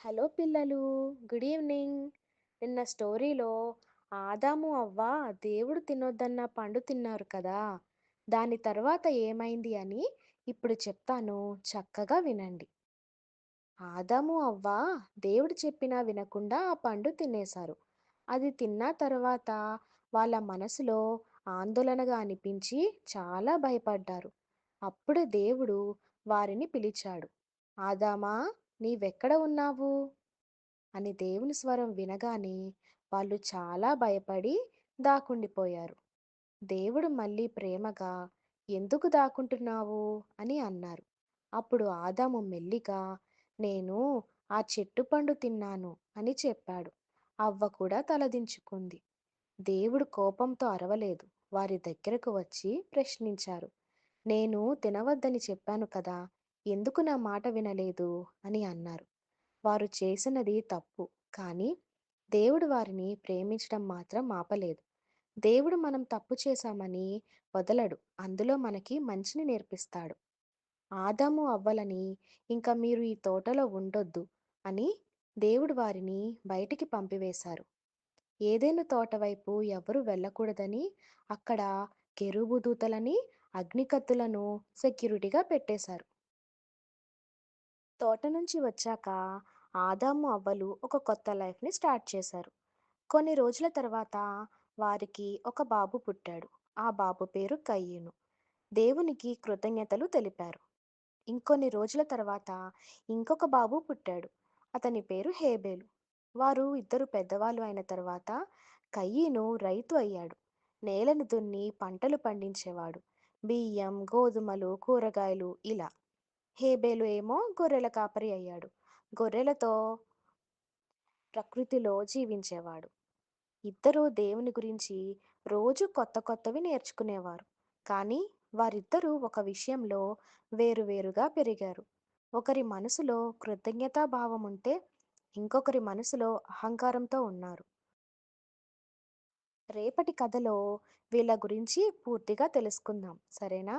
Hello పిల్లలు good evening. నిన్న స్టోరీలో ఆదాము అవ్వ దేవుడు తినొద్దన్న పండు తిన్నారు కదా. దాని తర్వాత ఏమైంది అని ఇప్పుడు చెప్తాను. చక్కగా వినండి. ఆదాము అవ్వ దేవుడు చెప్పినా వినకుండా ఆ పండు తినేశారు. అది తిన్న తర్వాత వాళ్ళ మనసులో ఆందోళనగా అనిపించి చాలా భయపడ్డారు. అప్పుడు దేవుడు వారిని పిలిచాడు. ఆదామా నీవెక్కడ ఉన్నావు? అని దేవుని స్వరం వినగానే వాళ్ళు చాలా భయపడి దాక్కుండిపోయారు. దేవుడు మళ్ళీ ప్రేమగా ఎందుకు దాక్కుంటున్నావు? అని అన్నారు. అప్పుడు ఆదాము మెల్లిగా నేను ఆ చెట్టు పండు తిన్నాను అని చెప్పాడు. అవ్వ కూడా తలదించుకుంది. దేవుడు కోపంతో అరవలేదు. వారి దగ్గరకు వచ్చి ప్రశ్నించారు. నేను తినవద్దని చెప్పాను కదా ఎందుకు నా మాట వినలేదు? అని అన్నారు. వారు చేసినది తప్పు కానీ దేవుడు వారిని ప్రేమించడం మాత్రం ఆపలేదు. దేవుడు మనం తప్పు చేశామని వదలడు. అందులో మనకి మంచిని నేర్పిస్తాడు. ఆదాము అవ్వలని ఇంకా మీరు ఈ తోటలో ఉండొద్దు అని దేవుడు వారిని బయటికి పంపివేశారు. ఏదైనా తోట వైపు ఎవరు వెళ్ళకూడదని అక్కడ కెరుబుదూతలని అగ్నికత్తులను సెక్యూరిటీగా పెట్టేశారు. తోట నుంచి వచ్చాక ఆదాము అవ్వలు ఒక కొత్త లైఫ్ని స్టార్ట్ చేశారు. కొన్ని రోజుల తర్వాత వారికి ఒక బాబు పుట్టాడు. ఆ బాబు పేరు కయ్యను. దేవునికి కృతజ్ఞతలు తెలిపారు. ఇంకొన్ని రోజుల తర్వాత ఇంకొక బాబు పుట్టాడు. అతని పేరు హేబేలు. వారు ఇద్దరు పెద్దవాళ్ళు అయిన తర్వాత కయ్యను రైతు అయ్యాడు. నేలను దున్ని పంటలు పండించేవాడు. బియ్యం గోధుమలు కూరగాయలు ఇలా హేబేలు ఏమో గొర్రెల కాపరి అయ్యాడు. గొర్రెలతో ప్రకృతిలో జీవించేవాడు. ఇద్దరూ దేవుని గురించి రోజు కొత్త కొత్తవి నేర్చుకునేవారు. కానీ వారిద్దరూ ఒక విషయంలో వేరువేరుగా పెరిగారు. ఒకరి మనసులో కృతజ్ఞతాభావం ఉంటే ఇంకొకరి మనసులో అహంకారంతో ఉన్నారు. రేపటి కథలో వీళ్ళ గురించి పూర్తిగా తెలుసుకుందాం. సరేనా?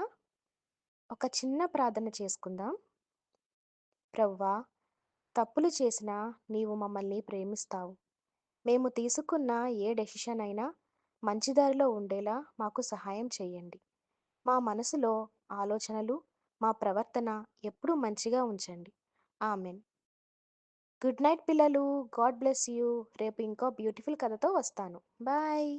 ఒక చిన్న ప్రార్థన చేసుకుందాం. ప్రవ్వా తప్పులు చేసినా నీవు మమ్మల్ని ప్రేమిస్తావు. మేము తీసుకున్న ఏ డెసిషన్ అయినా మంచి దారిలో ఉండేలా మాకు సహాయం చేయండి మా మనసులో ఆలోచనలు మా ప్రవర్తన ఎప్పుడూ మంచిగా ఉంచండి. ఆమెన్. గుడ్ నైట్ పిల్లలు. God bless you. రేపు ఇంకో బ్యూటిఫుల్ కథతో వస్తాను. బాయ్.